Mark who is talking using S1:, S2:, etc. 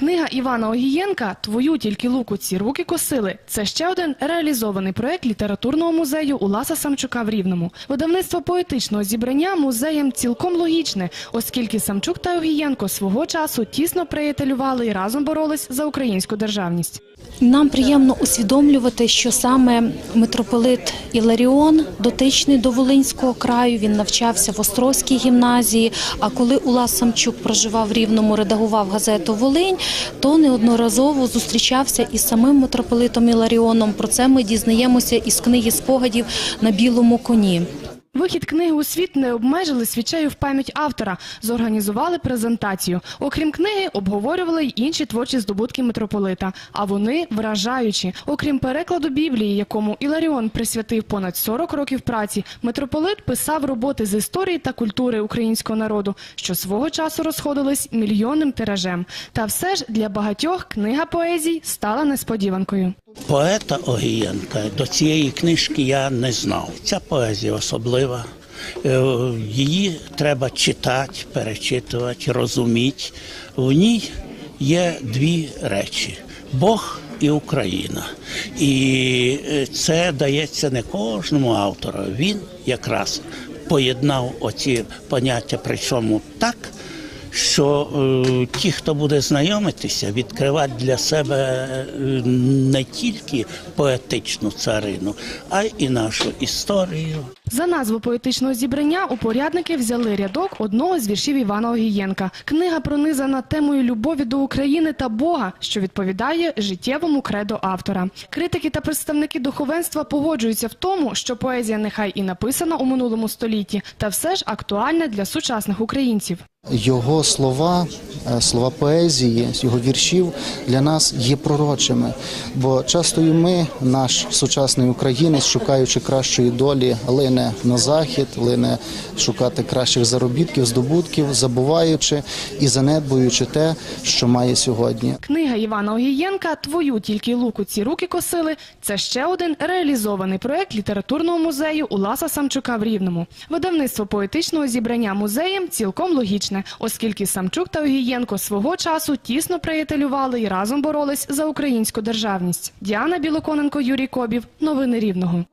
S1: Книга Івана Огієнка Твою тільки луку ці руки косили. Це ще один реалізований проект літературного музею Уласа Самчука в Рівному. Видавництво поетичного зібрання музеєм цілком логічне, оскільки Самчук та Огієнко свого часу тісно приятелювали і разом боролись за українську державність.
S2: Нам приємно усвідомлювати, що саме митрополит Іларіон дотичний до Волинського краю. Він навчався в Острозькій гімназії. А коли Улас Самчук проживав в Рівному, редагував газету Волинь, то неодноразово зустрічався із самим митрополитом Іларіоном. Про це ми дізнаємося із книги спогадів на білому коні.
S1: Вихід книги у світ не обмежили свічею в пам'ять автора, зорганізували презентацію. Окрім книги, обговорювали й інші творчі здобутки митрополита. А вони вражаючі. Окрім перекладу Біблії, якому Іларіон присвятив понад 40 років праці, митрополит писав роботи з історії та культури українського народу, що свого часу розходились мільйонним тиражем. Та все ж для багатьох книга поезій стала несподіванкою.
S3: Поета Огієнка до цієї книжки я не знав. Ця поезія особлива. Е, Її треба читати, перечитувати, розуміти. В ній є дві речі: Бог і Україна. І е, це дається не кожному автору. Він якраз поєднав оці поняття, причому так що е, ті, хто буде знайомитися, відкривати для себе е, не тільки поетичну царину, а й нашу історію.
S1: За назву поетичного зібрання упорядники взяли рядок одного з віршів Івана Огієнка. Книга пронизана темою любові до України та Бога, що відповідає життєвому кредо автора. Критики та представники духовенства погоджуються в тому, що поезія нехай і написана у минулому столітті, та все ж актуальна для сучасних українців.
S4: Його слова, е, слова поезії, його віршів для нас є пророчими. Бо часто і ми, наш сучасний українець, шукаючи кращої долі, лине на захід, лине шукати кращих заробітків, здобутків, забуваючи і занедбуючи те, що має сьогодні.
S1: Книга Івана Огієнка Твою тільки луку ці руки косили. Це ще один реалізований проект літературного музею Уласа Самчука в Рівному. Видавництво поетичного зібрання музеєм цілком логічне, оскільки Самчук та Огієнко свого часу тісно приятелювали і разом боролись за українську державність. Діана Білоконенко, Юрій Кобів. Новини Рівного.